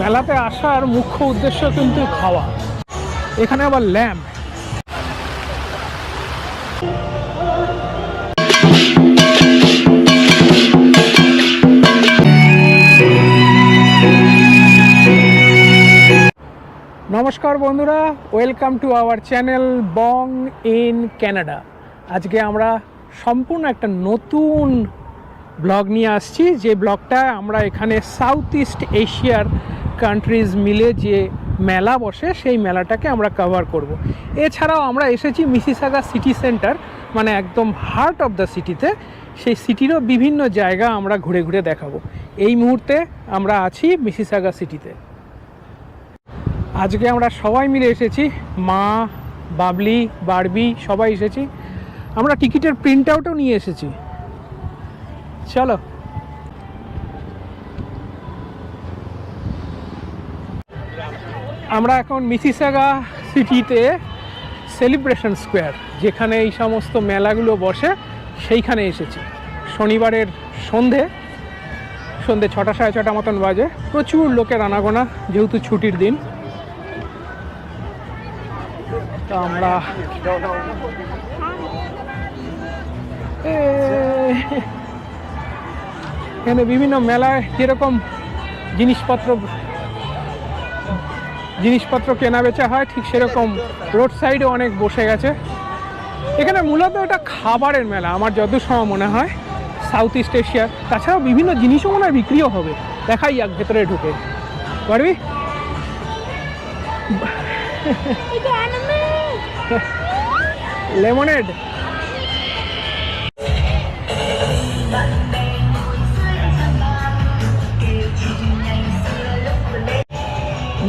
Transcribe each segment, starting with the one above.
মেলাতে আসার মুখ্য উদ্দেশ্য কিন্তু খাওয়া। এখানে আবার ল্যাম্প। নমস্কার বন্ধুরা, welcome to our channel Bong in Canada. আজকে আমরা সম্পূর্ণ একটা নতুন ব্লগ নিয়ে আসছি। যে ব্লগটা আমরা এখানে সাউথ ইস্ট এশিয়ার কান্ট্রিজ মিলে যে মেলা বসে, সেই মেলাটাকে আমরা কভার করব। এছাড়াও আমরা এসেছি মিসিসাগা সিটি সেন্টার মানে একদম হার্ট অফ দ্য সিটিতে সেই সিটিরও বিভিন্ন জায়গা আমরা ঘুরে ঘুরে দেখাবো। এই মুহূর্তে আমরা আছি মিসিসাগা সিটিতে আজকে আমরা সবাই মিলে এসেছি, মা, বাবলি, বারবি, সবাই এসেছি। আমরা টিকিটের প্রিন্ট আউটও নিয়ে এসেছি। চলো। আমরা এখন মিসিসাগা সিটিতে সেলিব্রেশন স্কোয়ার, যেখানে এই সমস্ত মেলাগুলো বসে, সেইখানে এসেছি। শনিবারের সন্ধে সন্ধে ছটা সাড়ে ছটা মতন বাজে। প্রচুর লোকের আনাগোনা, যেহেতু ছুটির দিন। তো আমরা এখানে বিভিন্ন মেলায় যেরকম জিনিসপত্র জিনিসপত্র কেনা বেচা হয় ঠিক সেরকম রোড সাইডে অনেক বসে গেছে। এখানে মূলত এটা খাবারের মেলা আমার যতদূর সময় মনে হয় সাউথ ইস্ট এশিয়ার তাছাড়াও বিভিন্ন জিনিসও মনে হয় বিক্রিও হবে দেখাই যাক ভেতরে ঢুকে। পারবি? লেমনেড।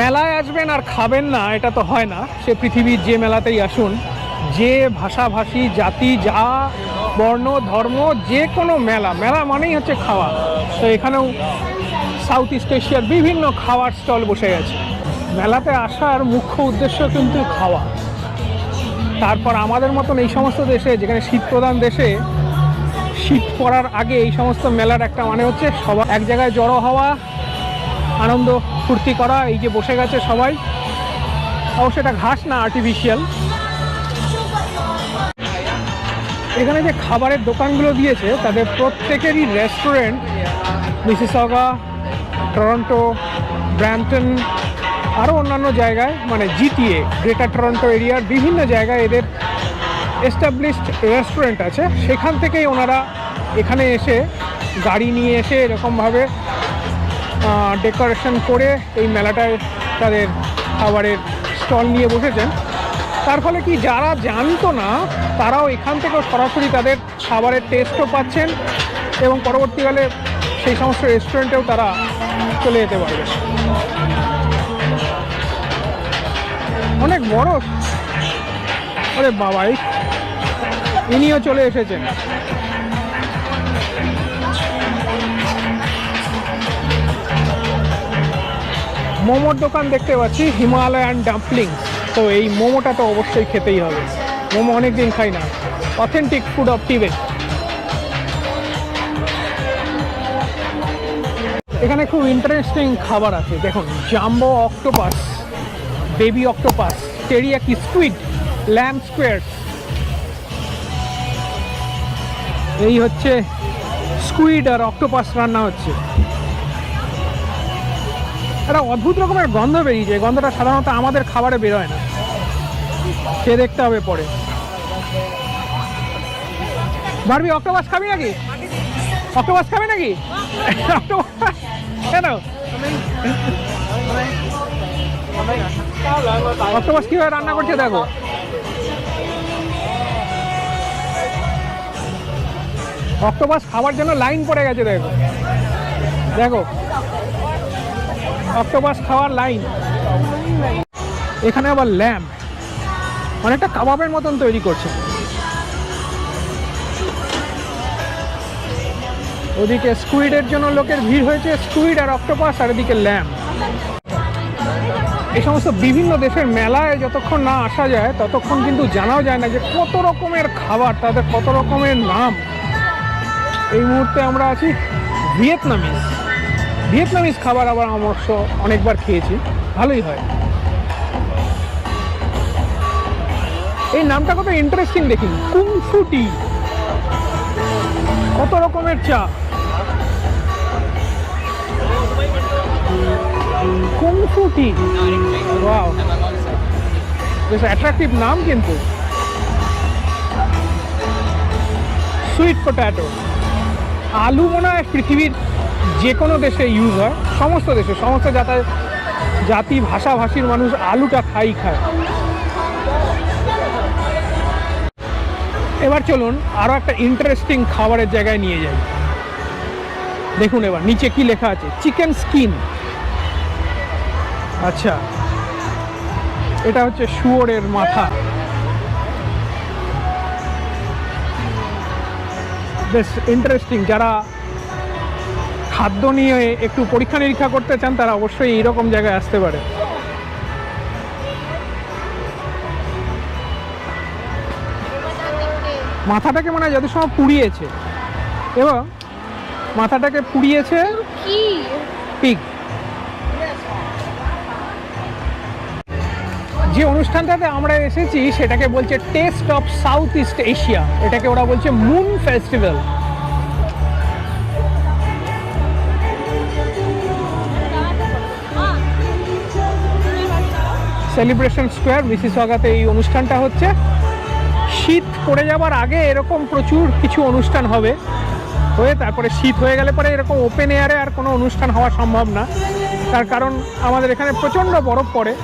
মেলায় আসবেন আর খাবেন না, এটা তো হয় না। সে পৃথিবীর যে মেলাতেই আসুন, যে ভাষাভাষী জাতি, যা বর্ণ, ধর্ম, যে কোনো মেলা মেলা মানেই হচ্ছে খাওয়া। তো এখানেও সাউথ ইস্ট এশিয়ার বিভিন্ন খাওয়ার স্টল বসে গেছে। মেলাতে আসার মুখ্য উদ্দেশ্য কিন্তু খাওয়া। তারপর আমাদের মতন এই সমস্ত দেশে, যেখানে শীত প্রধান দেশে, শীত পড়ার আগে এই সমস্ত মেলার একটা মানে হচ্ছে সবাই এক জায়গায় জড়ো হওয়া আনন্দ ফুর্তি করা, এই যে বসে গেছে সবাই। অবশ্য এটা ঘাস না আর্টিফিশিয়াল এখানে যে খাবারের দোকানগুলো দিয়েছে, তাদের প্রত্যেকেরই রেস্টুরেন্ট মিসিসগা টরন্টো ব্র্যাম্পটন আরও অন্যান্য জায়গায় মানে জিটিএ গ্রেটার টরন্টো এরিয়ার বিভিন্ন জায়গায় এদের এস্টাবলিশড রেস্টুরেন্ট আছে। সেখান থেকেই ওনারা এখানে এসে গাড়ি নিয়ে এসে এরকমভাবে ডেকোরেশন করে এই মেলাটায় তাদের খাবারের স্টল নিয়ে বসেছেন। তার ফলে কি যারা জানতো না, তারাও এখান থেকেও সরাসরি তাদের খাবারের টেস্টও পাচ্ছেন এবং পরবর্তীকালে সেই সমস্ত রেস্টুরেন্টেও তারা চলে যেতে পারবে। অনেক বড়। আরে বাবাই, ইনিও চলে এসেছেন। মোমোর দোকান দেখতে পাচ্ছি, হিমালয়ান ডাম্পলিং। তো এই মোমোটা তো অবশ্যই খেতেই হবে। মোমো অনেক দিন খাই না। অথেন্টিক ফুড অফ টিবেট এখানে খুব ইন্টারেস্টিং খাবার আছে। দেখুন jumbo octopus baby octopus teriyaki squid lamb square এই হচ্ছে স্কুইড আর অক্টোপাস রান্না হচ্ছে। একটা অদ্ভুত রকমের গন্ধ বেরিয়েছে। এই গন্ধটা সাধারণত আমাদের খাবারে বেরোয় না। সে দেখতে হবে পরে। বারবি, অক্টোপাস খাবি নাকি? অক্টোপাস খাবি নাকি? কেন? অক্টোপাস কীভাবে রান্না করছে দেখো। অক্টোপাস খাওয়ার জন্য লাইন পড়ে গেছে, দেখো। দেখো। অক্টোপাস খাওয়ার লাইন। এখানে আবার ল্যাম্প অনেকটা কাবাবের মতন তৈরি করছে। ওদিকে স্কুইডের জন্য লোকের ভিড় হয়েছে স্কুইড আর অক্টোপাস আর এদিকে ল্যাম্প এই সমস্ত বিভিন্ন দেশের মেলায় যতক্ষণ না আসা যায়, ততক্ষণ কিন্তু জানাও যায় না যে কত রকমের খাবার, তাদের কত রকমের নাম। এই মুহূর্তে আমরা আছি ভিয়েতনামিজ ভিয়েতনামিজ খাবার আবার অবশ্য অনেকবার খেয়েছি, ভালোই হয়। এই নামটা কত ইন্টারেস্টিং দেখি কুংফু টি কত রকমের চা। কুংফু টি ওয়াও বেশ অ্যাট্রাকটিভ নাম কিন্তু। সুইট পটাটো আলু মনে হয় পৃথিবীর যে কোনো দেশে ইউজ হয়, সমস্ত দেশে, সমস্ত জাতা জাতি ভাষাভাষীর মানুষ আলুটা খাই খায়। এবার চলুন আরও একটা ইন্টারেস্টিং খাবারের জায়গায় নিয়ে যাই। দেখুন এবার, নিচে কি লেখা আছে? চিকেন স্কিন আচ্ছা এটা হচ্ছে শুয়োরের মাথা। বেশ ইন্টারেস্টিং যারা খাদ্য নিয়ে একটু পরীক্ষা নিরীক্ষা করতে চান তারা অবশ্যই এইরকম জায়গায় আসতে পারে। মাথাটাকে মনে হয় যত সময় পুড়িয়েছে। এবং মাথাটাকে পুড়িয়েছে কি? পিগ যে অনুষ্ঠানটাতে আমরা এসেছি সেটাকে বলছে taste of south east Asia এটাকে ওরা বলছে মুন ফেস্টিভ্যাল সেলিব্রেশন স্কোয়ার মিসিসগাতে এই অনুষ্ঠানটা হচ্ছে। শীত পড়ে যাবার আগে এরকম প্রচুর কিছু অনুষ্ঠান হবে। হয়ে তারপরে শীত হয়ে গেলে পরে এরকম ওপেন এয়ারে আর কোনো অনুষ্ঠান হওয়া সম্ভব না। তার কারণ আমাদের এখানে প্রচণ্ড বরফ পড়ে।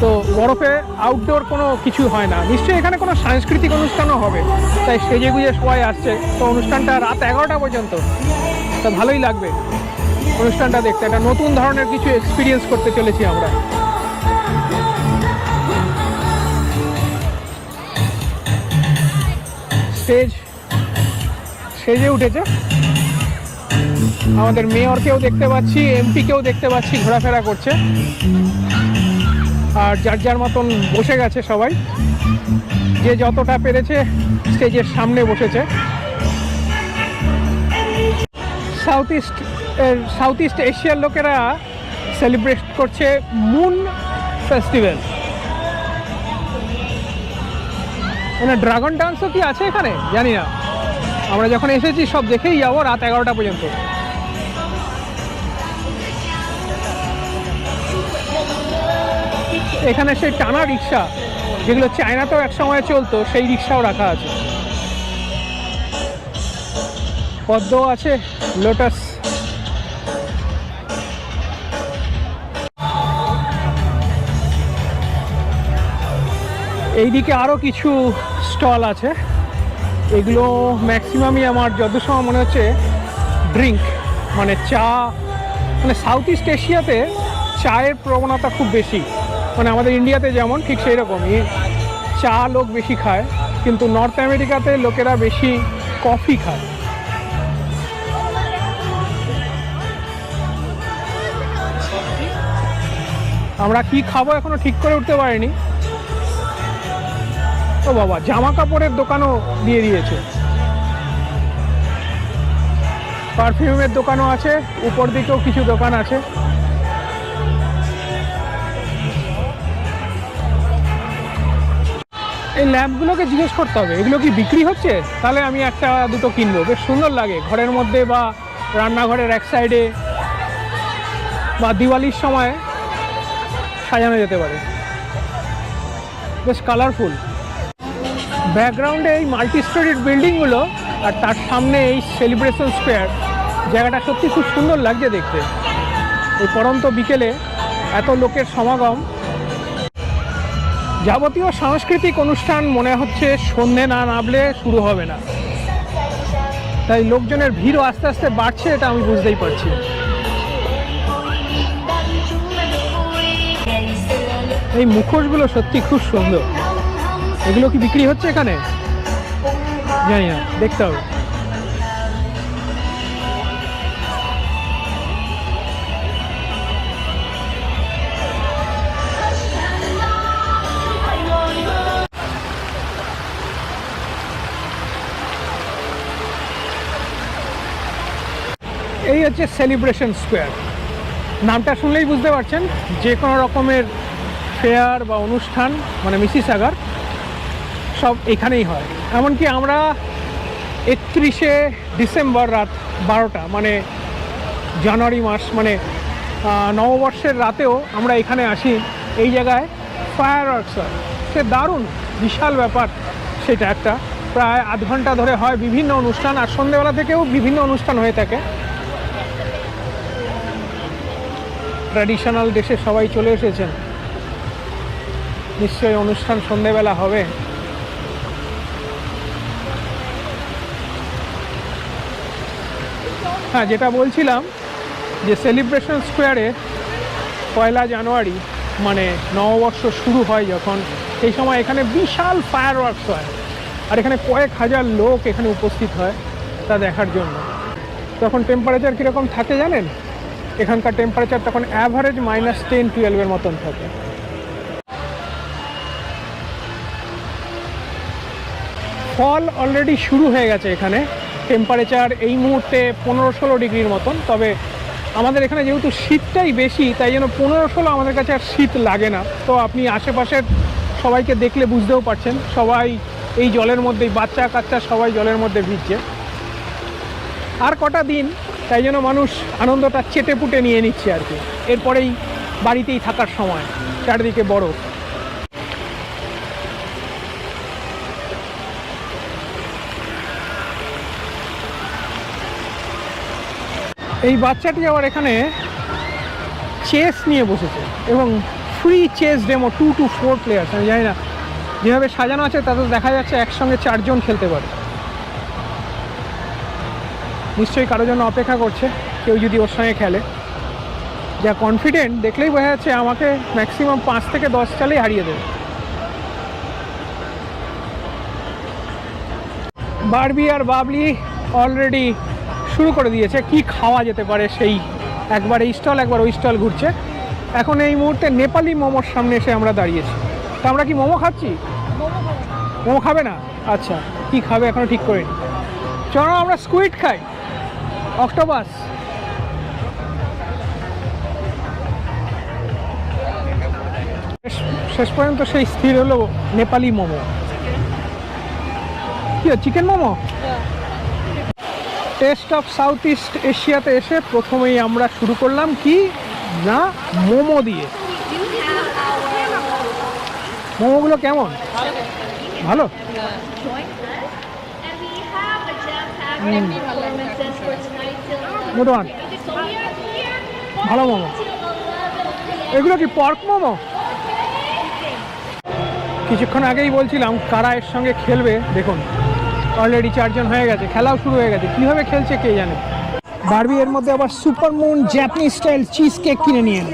তো বরফে আউটডোর কোনো কিছু হয় না। নিশ্চয়ই এখানে কোনো সাংস্কৃতিক অনুষ্ঠানও হবে। তাই সেজে গুজে সবাই আসছে। তো অনুষ্ঠানটা রাত এগারোটা পর্যন্ত। তো ভালোই লাগবে। অনুষ্ঠানটা দেখতে। একটা নতুন ধরনের কিছু এক্সপিরিয়েন্স করতে চলেছি আমরা। স্টেজ সেজে উঠেছে। আমাদের মেয়রকেও দেখতে পাচ্ছি, এমপিকেও দেখতে পাচ্ছি, ঘোরাফেরা করছে। আর যার যার মতন বসে গেছে সবাই, যে যতটা পেরেছে স্টেজের সামনে বসেছে। সাউথ ইস্ট সাউথ ইস্ট এশিয়ার লোকেরা সেলিব্রেট করছে মুন ফেস্টিভ্যাল মানে ড্রাগন ডান্সও কি আছে এখানে? জানি না। আমরা যখন এসেছি, সব দেখেই যাব রাত এগারোটা পর্যন্ত। এখানে সেই টানা রিক্সা, যেগুলো চায়নাতেও এক সময় চলতো, সেই রিক্সাও রাখা আছে। পদ্ম আছে, লোটাস। এইদিকে আরও কিছু স্টল আছে। এগুলো ম্যাক্সিমামই আমার যত সময় মনে হচ্ছে ড্রিঙ্ক মানে চা মানে সাউথ ইস্ট এশিয়াতে চায়ের প্রবণতা খুব বেশি। মানে আমাদের ইন্ডিয়াতে যেমন, ঠিক সেই রকমই চা লোক বেশি খায়, কিন্তু নর্থ আমেরিকাতে লোকেরা বেশি কফি খায়। আমরা কি খাব এখনও ঠিক করে উঠতে পারিনি। ও বাবা, জামা কাপড়ের দোকানও দিয়ে দিয়েছে। পারফিউমের দোকানও আছে, উপর দিকেও কিছু দোকান আছে। এই ল্যাম্পগুলোকে জিজ্ঞেস করতে হবে, এগুলো কি বিক্রি হচ্ছে? তাহলে আমি একটা দুটো কিনবো, বেশ সুন্দর লাগে। ঘরের মধ্যে বা রান্নাঘরের এক সাইডে বা দিওয়ালির সময় সাজানো যেতে পারে। বেশ কালারফুল ব্যাকগ্রাউন্ডে এই মাল্টি স্টোরির বিল্ডিংগুলো আর তার সামনে এই সেলিব্রেশন স্কোয়ার জায়গাটা সত্যি খুব সুন্দর লাগছে দেখতে। এই পরন্ত বিকেলে এত লোকের সমাগম। যাবতীয় সাংস্কৃতিক অনুষ্ঠান মনে হচ্ছে সন্ধে না নামলে শুরু হবে না। তাই লোকজনের ভিড়ও আস্তে আস্তে বাড়ছে, এটা আমি বুঝতেই পারছি। এই মুখোশগুলো সত্যি খুব সুন্দর। এগুলো কি বিক্রি হচ্ছে এখানে? জানি না, দেখতে হবে। এই হচ্ছে সেলিব্রেশন স্কোয়ার নামটা শুনলেই বুঝতে পারছেন, যে কোনো রকমের ফেয়ার বা অনুষ্ঠান মানে মিসিসাগার সব এখানেই হয়। এমনকি আমরা একত্রিশে ডিসেম্বর রাত বারোটা মানে জানুয়ারি মাস মানে নববর্ষের রাতেও আমরা এখানে আসি। এই জায়গায় ফায়ার ওয়ার্কস হয়। সে দারুণ, বিশাল ব্যাপার সেটা একটা। প্রায় আধ ঘণ্টা ধরে হয় বিভিন্ন অনুষ্ঠান আর সন্ধেবেলা থেকেও বিভিন্ন অনুষ্ঠান হয়ে থাকে। ট্র্যাডিশনাল দেশে সবাই চলে এসেছেন। নিশ্চয়ই অনুষ্ঠান সন্ধেবেলা হবে। হ্যাঁ যেটা বলছিলাম যে সেলিব্রেশন স্কোয়ারে পয়লা জানুয়ারি মানে নববর্ষ শুরু হয় যখন সেই সময় এখানে বিশাল ফায়ার ওয়ার্কস হয়। আর এখানে কয়েক হাজার লোক এখানে উপস্থিত হয় তা দেখার জন্য। তখন টেম্পারেচার কীরকম থাকে জানেন? এখানকার টেম্পারেচার তখন অ্যাভারেজ মাইনাস টেন টুয়েলভের মতন থাকে। ফল অলরেডি শুরু হয়ে গেছে এখানে। টেম্পারেচার এই মুহূর্তে পনেরো ষোলো ডিগ্রির মতন। তবে আমাদের এখানে যেহেতু শীতটাই বেশি, তাই জন্য পনেরো ষোলো আমাদের কাছে আর শীত লাগে না। তো আপনি আশেপাশের সবাইকে দেখলে বুঝতেও পারছেন, সবাই এই জলের মধ্যেই, বাচ্চা কাচ্চা সবাই জলের মধ্যে ভিজছে। আর কটা দিন, তাই জন্য মানুষ আনন্দটা চেটে পুটে নিয়ে নিচ্ছে আর কি। এরপরেই বাড়িতেই থাকার সময়, চারিদিকে বরফ। এই বাচ্চাটি আবার এখানে চেস নিয়ে বসেছে এবং free chess demo two to four players আমি জানি না যেভাবে সাজানো আছে, তাতে দেখা যাচ্ছে একসঙ্গে চারজন খেলতে পারে। নিশ্চয়ই কারোর জন্য অপেক্ষা করছে, কেউ যদি ওর সঙ্গে খেলে। যা কনফিডেন্ট দেখলেই বোঝা যাচ্ছে আমাকে ম্যাক্সিমাম পাঁচ থেকে দশ চালেই হারিয়ে দেবে। বারবি আর বাবলি অলরেডি শুরু করে দিয়েছে, কি খাওয়া যেতে পারে সেই একবার এই স্টল, একবার ওই স্টল ঘুরছে। এখন এই মুহূর্তে নেপালি মোমোর সামনে এসে আমরা দাঁড়িয়েছি। তা আমরা কি মোমো খাচ্ছি? মোমো খাবে না? আচ্ছা কি খাবে এখনও ঠিক করিনি। চলো আমরা স্কুইড খাই। অক্টোপাস শেষ পর্যন্ত সেই স্থির হলো নেপালি মোমো। কি chicken momo? Taste of south east এশিয়াতে এসে প্রথমেই আমরা শুরু করলাম কি? না, মোমো দিয়ে। মোমোগুলো কেমন? ভালো? ভালো মোমো। এগুলো কি পর্ক মোমো? কিছুক্ষণ আগেই বলছিলাম কারা এর সঙ্গে খেলবে, দেখুন। অলরেডি চারজন হয়ে গেছে খেলাও শুরু হয়ে গেছে। কীভাবে খেলছে কে জানে? বারবি এর মধ্যে আবার super moon Japanese style cheese cake কিনে নিয়ে এলো।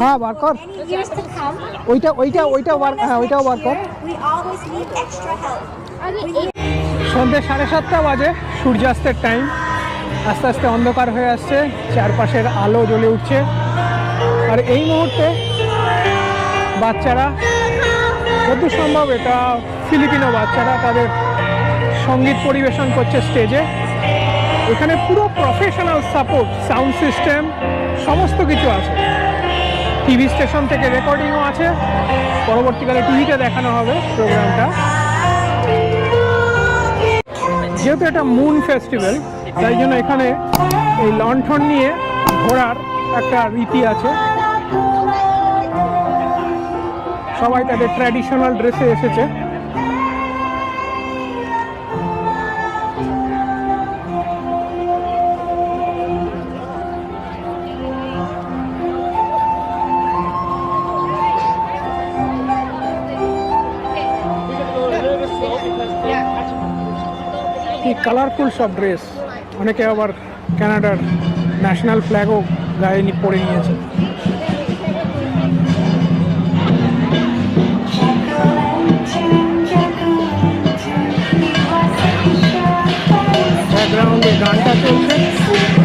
হ্যাঁ বার কর. ওইটা ওইটা ওইটা বার হ্যাঁ ওইটাও বার কর সন্ধ্যে সাড়ে সাতটা বাজে সূর্যাস্তের টাইম আস্তে আস্তে অন্ধকার হয়ে আসছে চারপাশের আলো জ্বলে উঠছে। আর এই মুহূর্তে বাচ্চারা, যত সম্ভব এটা ফিলিপিনো বাচ্চারা তাদের সংগীত পরিবেশন করছে স্টেজে এখানে পুরো প্রফেশনাল সাপোর্ট সাউন্ড সিস্টেম সমস্ত কিছু আছে। টিভি স্টেশন থেকে রেকর্ডিংও আছে। পরবর্তীকালে টিভিতে দেখানো হবে প্রোগ্রামটা যেহেতু এটা মুন ফেস্টিভ্যাল তাই জন্য এখানে এই লণ্ঠন নিয়ে ঘোরার একটা রীতি আছে। সবাই তাদের ট্র্যাডিশনাল ড্রেসে এসেছে। কি কালারফুল সব ড্রেস অনেকে আবার কানাডার ন্যাশনাল ফ্ল্যাগও গায়ে পরে নিয়েছে। ব্যাকগ্রাউন্ডে গানটা চলছে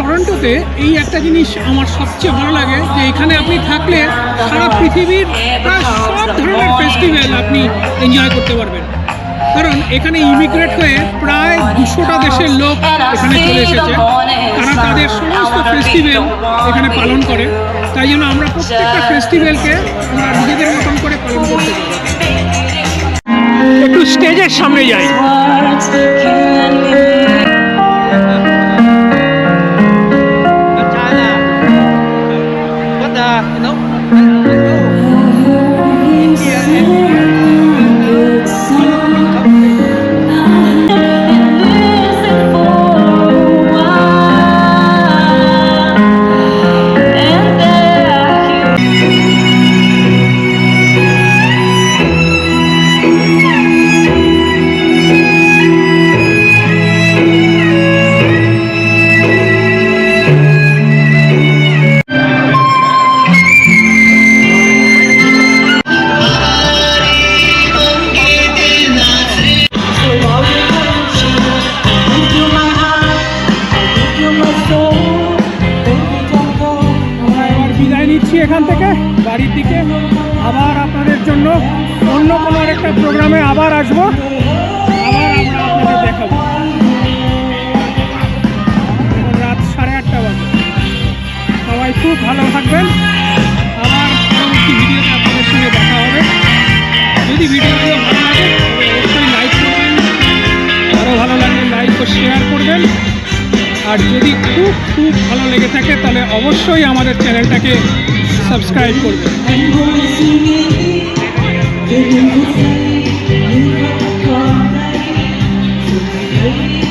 টরন্টোতে এই একটা জিনিস আমার সবচেয়ে ভালো লাগে যে এখানে আপনি থাকলে সারা পৃথিবীর প্রায় সব ধরনের ফেস্টিভ্যাল আপনি এনজয় করতে পারবেন। কারণ এখানে ইমিগ্রেট হয়ে প্রায় দুশোটা দেশের লোক এখানে চলে এসেছে। তারা তাদের সমস্ত ফেস্টিভ্যাল এখানে পালন করে। তাই জন্য আমরা প্রত্যেকটা ফেস্টিভ্যালকে আমরা নিজেদের মতন করে পালন করতে পারি। একটু স্টেজের সামনে যাই। খুব ভালো থাকবেন। আবার পরবর্তী ভিডিওতে আপনাদের সঙ্গে দেখা হবে। যদি ভিডিওগুলো ভালো লাগে, অবশ্যই লাইক করবেন। আরও ভালো লাগলে লাইক ও শেয়ার করবেন। আর যদি খুব খুব ভালো লেগে থাকে, তাহলে অবশ্যই আমাদের চ্যানেলটাকে সাবস্ক্রাইব করবেন। Thank you.